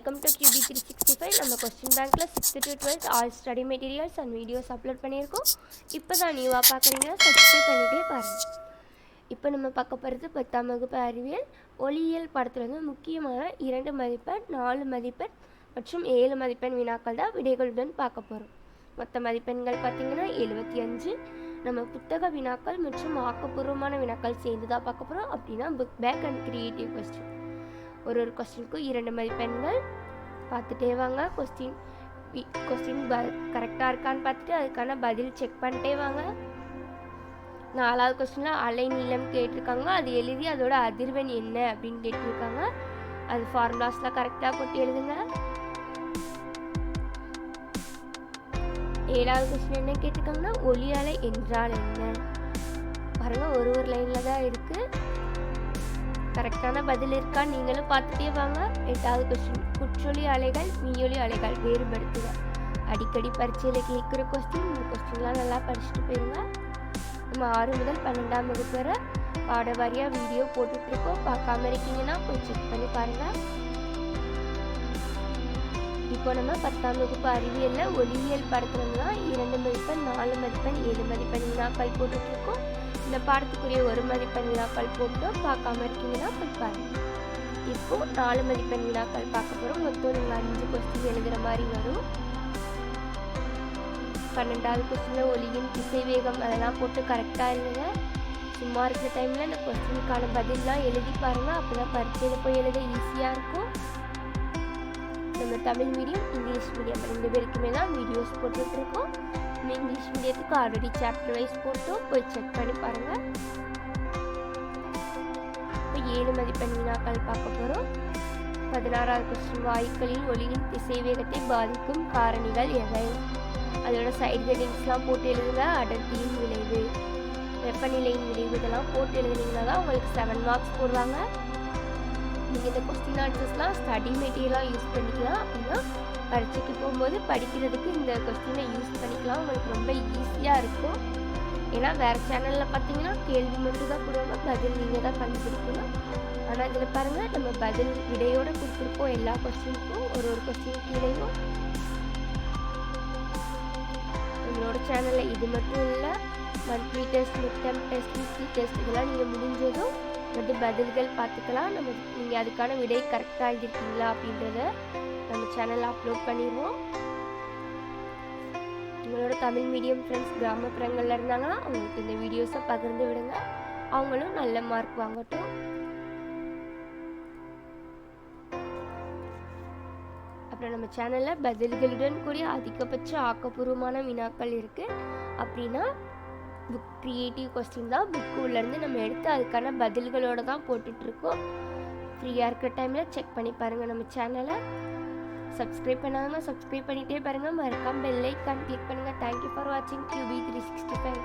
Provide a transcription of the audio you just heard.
Welcome to QB three sixty five நம்ம question பேங்க்கில் sixth to twelfth all study materials and videos upload பண்ணியிருக்கோம். இப்போ தான் நியூவாக பார்க்குறீங்கன்னா சப்ஸ்கிரைப் பண்ணிகிட்டே பாருங்கள் இப்போ நம்ம பார்க்க போகிறது பத்தாம் வகுப்பு அறிவியல். ஒளியியல் படத்தில் வந்து முக்கியமான இரண்டு மதிப்பெண் நாலு மதிப்பெண் மற்றும் ஏழு மதிப்பெண் வினாக்கள் தான் விடைகளுடன் பார்க்க போகிறோம் மொத்த மதிப்பெண்கள் பார்த்திங்கன்னா எழுபத்தி அஞ்சு. நம்ம புத்தக வினாக்கள் மற்றும் ஆக்கப்பூர்வமான வினாக்கள் சேர்ந்து தான் பார்க்க போகிறோம் அப்படின்னா book back and creative question ஒரு ஒரு கொஸ்டினுக்கும் இரண்டு மதிப்பெண்கள் பார்த்துட்டே வாங்க. கொஸ்டின் கொஸ்டின் ப கரெக்டாக இருக்கான்னு பார்த்துட்டு அதுக்கான பதில் செக் பண்ணிட்டே வாங்க. நாலாவது கொஸ்டினில் அலை நீளம் கேட்டிருக்காங்க. அது எழுதி அதோட அதிர்வெண் என்ன அப்படின்னு கேட்டிருக்காங்க. அது ஃபார்முலாஸ்லாம் கரெக்டாக போட்டு எழுதுங்க. ஏழாவது கொஸ்டின் என்ன கேட்டிருக்காங்கன்னா ஒளி அலை என்றால் என்ன? பாருங்கள் ஒரு ஒரு லைனில் தான் இருக்குது கரெக்டான பதில் இருக்கா? நீங்களும் பார்த்துட்டே வாங்க. எட்டாவது கொஸ்டின் குற்றொலி அலைகள் மீயொலி அலைகள் வேறுபடுத்துக. அடிக்கடி பரீட்சையில் கேட்குற கொஸ்டின் இந்த கொஸ்டின்லாம் நல்லா படிச்சுட்டு போயிருங்க. நம்ம ஆறு முதல் பன்னெண்டாம் வகுப்பு வரை பாட வாரியாக வீடியோ போட்டுட்ருக்கோம். பார்க்காம இருக்கீங்கன்னா போய் செக் பண்ணி பாருங்கள் இப்போ நம்ம பத்தாம் வகுப்பு அறிவியலில் ஒளியியல் படத்துலலாம் இரண்டு மதிப்பெண் நாலு மதிப்பெண் ஏழு மதிப்பெண் வினாக்கள் போட்டுட்ருக்கோம். இந்த பாடத்துக்குரிய ஒரு மதிப்பெண் வினாக்கள் போட்டு பார்க்காம இருக்கீங்கன்னா போய் பாருங்க. இப்போ நாலு மதிப்பெண் வினாக்கள் பார்க்க போகிறோம் மொத்தம் நீங்கள் அஞ்சு கொஸ்டின் எழுதுகிற மாதிரி வரும். பன்னெண்டாவது கொஸ்டினில் ஒலியின் திசை வேகம் அதெல்லாம் போட்டு கரெக்டாக எழுதுங்க. சும்மா இருக்கிற டைமில் அந்த கொஸ்டினுக்கான பதில்லாம் எழுதி பாருங்கள் அப்போ தான் பரீட்சையில் போய் எழுத ஈஸியாக இருக்கும். நம்ம தமிழ் மீடியம் இங்கிலீஷ் மீடியம் ரெண்டு பேருக்குமே தான் வீடியோஸ் போட்டுட்ருக்கோம் நம்ம இங்கிலீஷ் மீடியத்துக்கு ஆல்ரெடி சாப்டர் வைஸ் போட்டும் போய் செக் பண்ணி பாருங்கள் இப்போ ஏழு மதிப்பெண் வினாக்கள் பார்க்க போகிறோம் பதினாறாவது கொஸ்டின் வாயுக்களில் ஒளியின் திசை வேகத்தை பாதிக்கும் காரணிகள் எவை? அதோட சைடு ஹெட்டிங்ஸ்லாம் போட்டு எழுதுங்க. அடர்த்தியின் விளைவு வெப்பநிலையின் விளைவு இதெல்லாம் போட்டு எழுதுனீங்கன்னா தான் உங்களுக்கு செவன் மார்க்ஸ் போடுவாங்க. நீங்கள் இந்த கொஸ்டின் ஆன்சர்ஸ்லாம் ஸ்டடி மெட்டீரியலாக யூஸ் பண்ணிக்கலாம் அப்படின்னா பரீட்சைக்கு போகும்போது படிக்கிறதுக்கு இந்த கொஸ்டினை யூஸ் பண்ணிக்கலாம். உங்களுக்கு ரொம்ப ஈஸியாக இருக்கும். ஏன்னா வேறு சேனலில் பார்த்தீங்கன்னா கேள்வி மட்டும் தான் கொடுவாங்க பதில் நீங்கள் தான் கண்டுபிடிக்கணும். ஆனால் இதில் பாருங்கள் நம்ம பதில் விடையோடு கொடுத்துருப்போம். எல்லா கொஸ்டினுக்கும் ஒரு ஒரு கொஸ்டின் கீழேயும். நம்மளோட சேனலில் இது மட்டும் இல்லை monthly test mid term test weekly test இதெல்லாம் நீங்கள் முடிஞ்சதும் வந்து பதில்கள் பார்த்துக்கலாம். நம்ம நீங்கள் அதுக்கான விடை கரெக்டாக எழுதிருக்கீங்களா அப்படின்றத நம்ம சேனலில் அப்லோட் பண்ணிடுவோம். உங்களோட தமிழ் மீடியம் ஃப்ரெண்ட்ஸ் கிராமப்புறங்களில் இருந்தாங்கன்னா அவங்களுக்கு இந்த வீடியோஸை பகிர்ந்து விடுங்க. அவங்களும் நல்ல மார்க் வாங்கட்டும். அப்புறம் நம்ம சேனலில் பதில்களுடன் கூடிய அதிகபட்ச ஆக்கப்பூர்வமான வினாக்கள் இருக்குது அப்படின்னா புக் க்ரியேட்டிவ் கொஸ்டின் தான் புக்கு உள்ளேருந்து நம்ம எடுத்து அதுக்கான பதில்களோடு தான் போட்டுட்ருக்கோம். ஃப்ரீயாக இருக்கிற டைமில் செக் பண்ணி பாருங்கள் நம்ம சேனலை சப்ஸ்கிரைப் பண்ணாங்க சப்ஸ்கிரைப் பண்ணிகிட்டே பாருங்கள் மறக்காமல் பெல்லைக்கான் கிளிக் பண்ணுங்கள் தேங்க்யூ ஃபார் வாட்சிங் Q B three sixty five